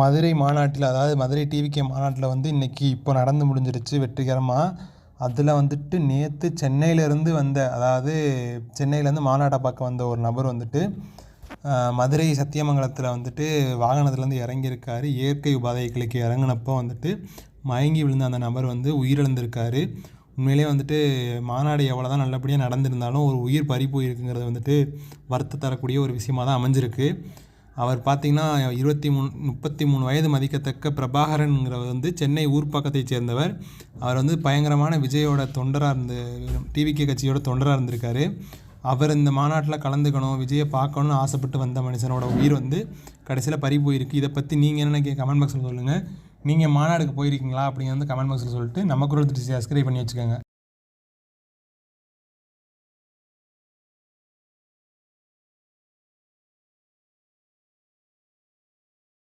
மதுரை மாநாட்டில் அதாவது மதுரை டிவிகே மாநாட்டில் வந்து இன்றைக்கி இப்போ நடந்து முடிஞ்சிருச்சு வெற்றிகரமாக அதில் வந்துட்டு நேற்று சென்னையிலேருந்து வந்த அதாவது சென்னையிலேருந்து மாநாட்டை பார்க்க வந்த ஒரு நபர் வந்துட்டு மதுரை சத்தியமங்கலத்தில் வந்துட்டு வாகனத்துலேருந்து இறங்கியிருக்காரு. இயற்கை உபாதைகளுக்கு இறங்குனப்போ வந்துட்டு மயங்கி விழுந்த அந்த நபர் வந்து உயிரிழந்திருக்காரு. உண்மையிலே வந்துட்டு மாநாடு எவ்வளோ தான் நல்லபடியாக நடந்திருந்தாலும் ஒரு உயிர் பறி போயிருக்குங்கிறது வந்துட்டு வருத்த தரக்கூடிய ஒரு விஷயமா தான் அமைஞ்சிருக்கு. அவர் பார்த்தீங்கன்னா இருபத்தி மூணு முப்பத்தி மூணு வயது மதிக்கத்தக்க பிரபாகரன்ங்கிறவர் வந்து சென்னை ஊர் பக்கத்தைச் சேர்ந்தவர். அவர் வந்து பயங்கரமான விஜயோட தொண்டராக இருந்து டிவிகே கட்சியோட தொண்டராக இருந்திருக்காரு. அவர் இந்த மாநாட்டில் கலந்துக்கணும் விஜயை பார்க்கணும்னு ஆசைப்பட்டு வந்த மனுஷனோட உயிர் வந்து கடைசியில் பறி போயிருக்கு. இதை பற்றி நீங்கள் என்னென்ன கே கமெண்ட் பாக்ஸில் சொல்லுங்கள் நீங்கள் மாநாடுக்கு போயிருக்கீங்களா அப்படிங்கிறது கமெண்ட் பாக்ஸில் சொல்லிட்டு நம்ம குரல் திருச்சி சப்ஸ்கிரைப் பண்ணி வச்சுக்கோங்க.